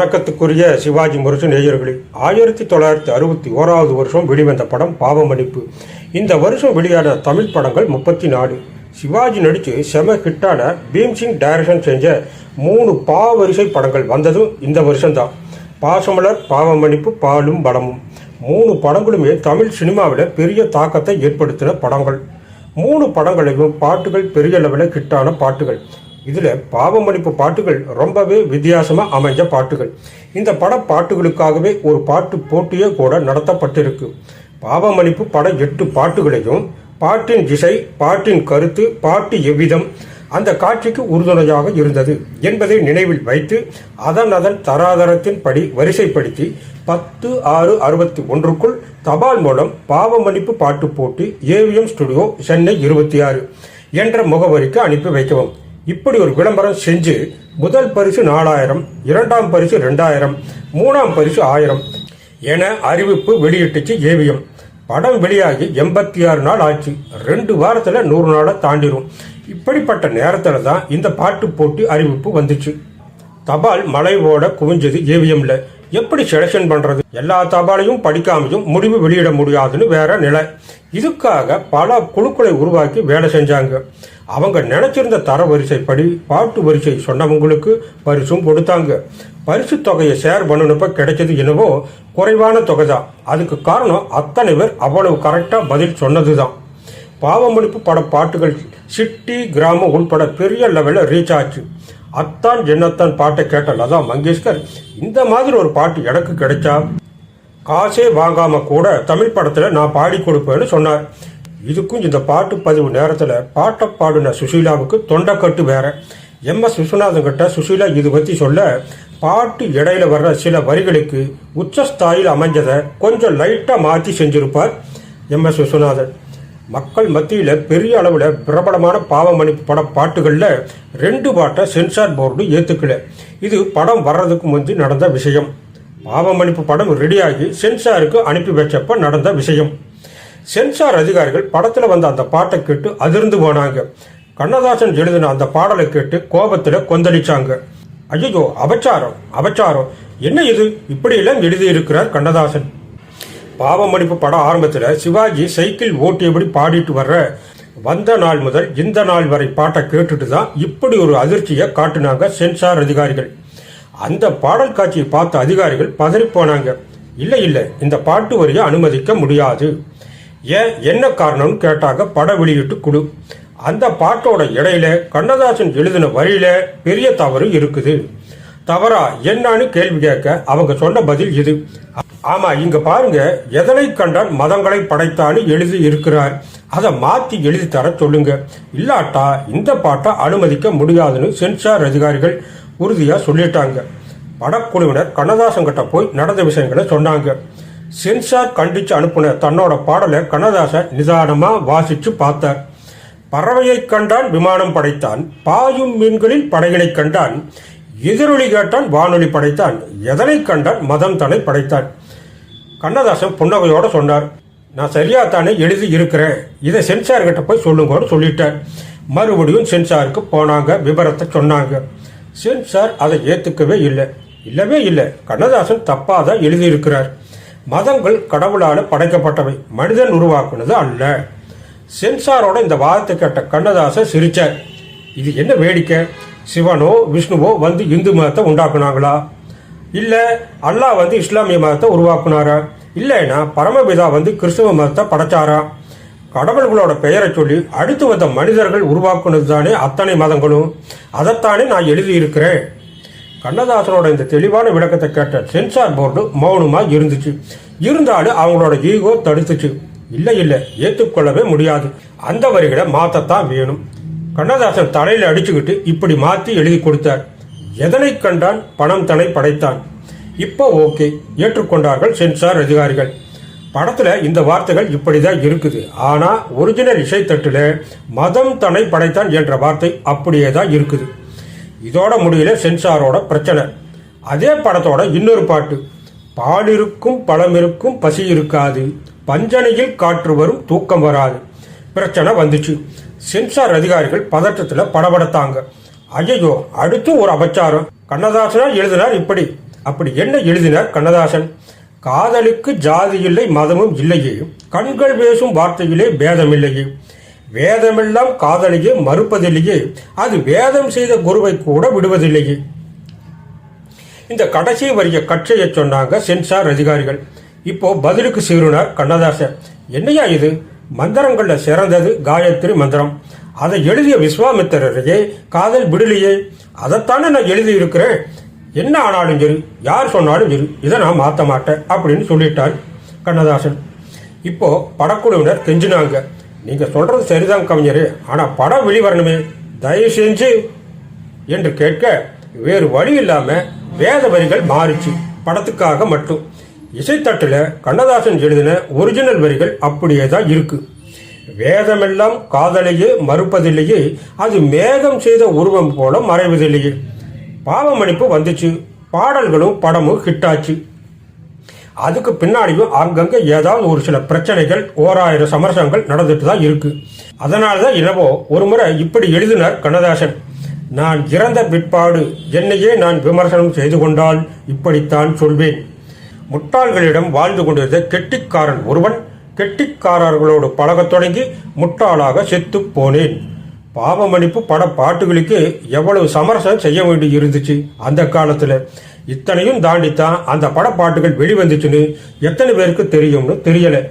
வணக்கத்துக்குரிய சிவாஜி முரசு நேயர்களே ஆயிரத்தி தொள்ளாயிரத்தி அறுபத்தி ஓராவது வருஷம் வெளிவந்த படம் பாவமணிப்பு இந்த வருஷம் வெளியான தமிழ் படங்கள் முப்பத்தி நாலு. சிவாஜி நடித்து செம ஹிட்டான பீம்சிங் டைரக்ஷன் செஞ்ச மூணு பாவரிசை படங்கள் வந்ததும் இந்த வருஷம்தான். பாசமலர் பாவமணிப்பு பாலும் பலமும் மூணு படங்களுமே தமிழ் சினிமாவில் பெரிய தாக்கத்தை ஏற்படுத்தின படங்கள். மூணு படங்களையும் பாட்டுகள் பெரிய அளவில் ஹிட்டான பாட்டுகள். இதில் பாவமளிப்பு பாட்டுகள் ரொம்பவே வித்தியாசமாக அமைஞ்ச பாட்டுகள். இந்த பட பாட்டுகளுக்காகவே ஒரு பாட்டு போட்டியே கூட நடத்தப்பட்டிருக்கு. பாவமளிப்பு பட எட்டு பாட்டுகளையும் பாட்டின் திசை பாட்டின் கருத்து பாட்டு எவ்விதம் அந்த காட்சிக்கு உறுதுணையாக இருந்தது என்பதை நினைவில் வைத்து அதன் அதன் தராதரத்தின் படி வரிசைப்படுத்தி பத்து ஆறு அறுபத்தி ஒன்றுக்குள் தபால் மூலம் பாவமளிப்பு பாட்டு போட்டி ஏவிஎம் ஸ்டுடியோ சென்னை இருபத்தி ஆறு என்ற முகவரிக்கு அனுப்பி வைக்கவும். இப்படி ஒரு விளம்பரம் செஞ்சு முதல் பரிசு நாலாயிரம் இரண்டாம் பரிசு ரெண்டாயிரம் மூணாம் பரிசு ஆயிரம் என அறிவிப்பு வெளியிட்டுச்சு ஏவிஎம். படம் வெளியாகி எண்பத்தி ஆறு நாள் ஆச்சு. ரெண்டு வாரத்தில் நூறு நாளை தாண்டிடும் இப்படிப்பட்ட நேரத்தில் தான் இந்த பாட்டு போட்டி அறிவிப்பு வந்துச்சு. தபால் மலை ஓட குவிஞ்சது ஏவிஎம்ல. எப்படி செலக்ஷன் பண்றது? எல்லா தபாலையும் படிக்காமையும் முடிவு வெளியிட முடியாதுன்னு வேற நிலை. இதுக்காக பல குழுக்களை உருவாக்கி வேலை செஞ்சாங்க. அவங்க நினைச்சிருந்த தர வரிசைப்படி பாட்டு வரிசை சொன்னவங்களுக்கு பரிசும் கொடுத்தாங்க. பரிசு தொகையை ஷேர் பண்ணினப்ப கிடைச்சது என்னவோ குறைவான தொகை தான் அதுக்கு காரணம் அத்தனை பேர் அவ்வளவு கரெக்டாக பதில் சொன்னது தான் பாவமளிப்பு பட பாட்டுகள் சிட்டி கிராமம் உள்பட பெரிய லெவலில் ரீச் ஆச்சு. அத்தான் என்னத்தான் பாட்டை கேட்ட லதா மங்கேஷ்கர் இந்த மாதிரி ஒரு பாட்டு எனக்கு கிடைச்சா? காசே வாங்காம கூட தமிழ் படத்தில் நான் பாடி கொடுப்பேன்னு சொன்னார். இதுக்கும் இந்த பாட்டு பதிவு நேரத்தில் பாட்டை பாடின சுஷீலாவுக்கு தொண்டைக்கட்டு வேற. எம் எஸ் விஸ்வநாதன் கிட்ட சுஷீலா இது பற்றி சொல்ல பாட்டு இடையில வர்ற சில வரிகளுக்கு உச்சஸ்தாயில் அமைஞ்சதை கொஞ்சம் லைட்டாக மாற்றி செஞ்சிருப்பார் எம் எஸ் விஸ்வநாதன். மக்கள் மத்தியில் பெரிய அளவில் பிரபலமான பாவமன்னிப்பு பட பாட்டுகளில் ரெண்டு பாட்டை சென்சார் போர்டு ஏற்றுக்கல இது படம் வர்றதுக்கு முந்தி நடந்த விஷயம். பாவமன்னிப்பு படம் ரெடியாகி சென்சாருக்கு அனுப்பி வச்சப்ப நடந்த விஷயம். சென்சார் அதிகாரிகள் படத்தில் வந்த அந்த பாட்டை கேட்டு அதிர்ந்து போனாங்க. கண்ணதாசன் எழுதின அந்த பாடலை கேட்டு கோபத்தில் கொந்தளிச்சாங்க. ஐயோ அபச்சாரம் அபச்சாரம். என்ன இது? இப்படியெல்லாம் எழுதியிருக்கிறார் கண்ணதாசன். பாவமடிப்பு படம் ஆரம்பத்தில் சிவாஜி சைக்கிள் ஓட்டியபடி பாடிட்டு வர்ற வந்த நாள் முதல் இந்த நாள் வரை பாட்டை கேட்டுட்டு தான் இப்படி ஒரு அதிர்ச்சியை காட்டினாங்க சென்சார் அதிகாரிகள். அந்த பாடல் காட்சியை பார்த்த அதிகாரிகள் பதறி போனாங்க இல்லை இல்லை இந்த பாட்டு வரியை அனுமதிக்க முடியாது. ஏன் என்ன காரணம்னு கேட்டாங்க பட வெளியீட்டு குழு. அந்த பாட்டோட இடையில கண்ணதாசன் எழுதின வரியில பெரிய தவறு இருக்குது. தவறா என்னன்னு கேள்வி கேட்க அவங்க சொன்ன பதில் இது. ஆமா இங்க பாருங்க எதனை கண்டால் மதங்களை படைத்தான்னு எழுதி இருக்கிறார். அதை மாத்தி எழுதி தர சொல்லுங்க. இல்லாட்டா இந்த பாட்டை அனுமதிக்க முடியாதுன்னு சென்சார் அதிகாரிகள் உறுதியா சொல்லிட்டாங்க. படக்குழுவினர் கண்ணதாசன் கிட்ட போய் நடந்த விஷயங்களை சொன்னாங்க. சென்சார் கண்டிச்சு அனுப்புன தன்னோட பாடலை கண்ணதாசன் நிதானமா வாசிச்சு பார்த்தார். பறவையை கண்டான் விமானம் படைத்தான். பாயும் மீன்களில் படையினை கண்டான். எதிரொலி கேட்டான் வானொலி படைத்தான். எதனை கண்டான் மதம் தனை படைத்தான். கண்ணதாசன் புன்னகையோட சொன்னார். நான் சரியா தானே எழுதி இருக்கிறேன். இதை சென்சார்கிட்ட போய் சொல்லுங்கன்னு சொல்லிட்டேன். மறுபடியும் சென்சாருக்கு போனாங்க விவரத்தை சொன்னாங்க. சென்சார் அதை ஏற்றுக்கவே இல்லை. இல்லவே இல்லை. கண்ணதாசன் தப்பாக தான் எழுதியிருக்கிறார். மதங்கள் கடவுளால் படைக்கப்பட்டவை. மனிதன் உருவாக்குனது அல்ல. சென்சாரோட இந்த வாதத்தை கேட்ட கண்ணதாசன் சிரிச்சார். இது என்ன வேடிக்கை? சிவனோ விஷ்ணுவோ வந்து இந்து மதத்தை உண்டாக்குனாங்களா? இல்லை அல்லாஹ் வந்து இஸ்லாமிய மதத்தை உருவாக்குனாரா? இல்லைன்னா பரமபிதா வந்து கிறிஸ்துவ மதத்தை படைச்சாரா? கடவுள்களோட பெயரை சொல்லி அடுத்து வந்த மனிதர்கள் உருவாக்குனது தானே அத்தனை மதங்களும்? அதைத்தானே நான் எழுதியிருக்கிறேன். கண்ணதாசனோட இந்த தெளிவான விளக்கத்தை கேட்ட சென்சார் போர்டு மௌனமாக இருந்துச்சு. இருந்தாலும் அவங்களோட ஈகோ தடுத்துச்சு. இல்லை இல்லை ஏற்றுக்கொள்ளவே முடியாது. அந்த வரிகளை மாற்றத்தான் வேணும். கண்ணதாசன் தலையில் அடிச்சுக்கிட்டு இப்படி மாற்றி எழுதி கொடுத்தார். எதனை கண்டான்? பணம் தனை படைத்தான். இப்போ ஓகே ஏற்றுக்கொண்டார்கள் சென்சார் அதிகாரிகள். படத்தில் இந்த வார்த்தைகள் இப்படி தான் இருக்குது. ஆனால் ஒரிஜினல் இசைத்தட்டில் மதம் தனை படைத்தான் என்ற வார்த்தை அப்படியே தான் இருக்குது. இதோட முடியல சென்சாரோட பிரச்சனை. அதே படத்தோட இன்னொரு பாட்டு. பால் இருக்கும் இருக்கும் பசி இருக்காது. பஞ்சனையில் காற்று வரும் தூக்கம் வராது. பிரச்சனை வந்துச்சு. சென்சார் அதிகாரிகள் பதற்றத்தில் படபடத்தாங்க. ஐயோ அடுத்து ஒரு அபச்சாரம். கண்ணதாசனா எழுதினார் இப்படி. அப்படி என்ன எழுதினார் கண்ணதாசன்? காதலுக்கு ஜாதி இல்லை மதமும் இல்லையே. கண்கள் பேசும் வார்த்தையிலே பேதமில்லையே. வேதமெல்லாம் காதலையே மறுப்பதில்லையே. அது வேதம் செய்த குருவை கூட விடுவதில்லையே. இந்த கடைசி வரிய கட்சியை சொன்னாங்க சென்சார் அதிகாரிகள். இப்போ பதிலுக்கு சீருனார் கண்ணதாசன். என்னையா இது? மந்திரங்கள்ல சிறந்தது காயத்ரி மந்திரம். அதை எழுதிய விஸ்வாமித்திரரையே காதல் விடலையே அதைத்தானே நான் எழுதியிருக்கிறேன். என்ன ஆனாலும் சரி யார் சொன்னாலும் சரி இதை நான் மாற்ற மாட்டேன் அப்படின்னு சொல்லிட்டார் கண்ணதாசன். இப்போ படக்குழுவினர் கெஞ்சினாங்க. நீங்க சொல்றது சரிதான் கவிஞரே ஆனா படம் வெளிவரணுமே தயவு செஞ்சு என்று கேட்க வேறு வழி இல்லாம வேத வரிகள் மாறிச்சு படத்துக்காக மட்டும். இசைத்தட்டில் கண்ணதாசன் எழுதின ஒரிஜினல் வரிகள் அப்படியே தான் இருக்குது வேதமெல்லாம் காதலையே மறுப்பதில்லையே அது மேகம் செய்த உருவம் போல மறைவதில்லையே. பாவமணிப்பு வந்துச்சு பாடல்களும் படமும் ஹிட்டாச்சு. அதுக்கு பின்னாடியும் அங்கங்க ஏதாவது ஒரு சில பிரச்சனைகள் ஓராயிரம் சமரசங்கள் நடந்துட்டு தான் இருக்கு. அதனால தான் என்னவோ ஒரு முறை இப்படி எழுதினார் கண்ணதாசன். நான் இறந்த பிற்பாடு என்னையே நான் விமர்சனம் செய்து கொண்டால் இப்படித்தான் சொல்வேன். முட்டாள்களிடம் வாழ்ந்து கொண்டிருந்த கெட்டிக்காரன் ஒருவன் கெட்டிக்காரர்களோடு பழகத் தொடங்கி முட்டாளாக செத்துப் போனேன். பாவமணிப்பு பட பாட்டுகளுக்கு எவ்வளவு சமரசம் செய்ய வேண்டி இருந்துச்சு அந்த காலத்தில். இத்தனையும் தாண்டித்தான் அந்த படப்பாட்டுகள் வெளிவந்துச்சுன்னு எத்தனை பேருக்கு தெரியும்னு தெரியலை.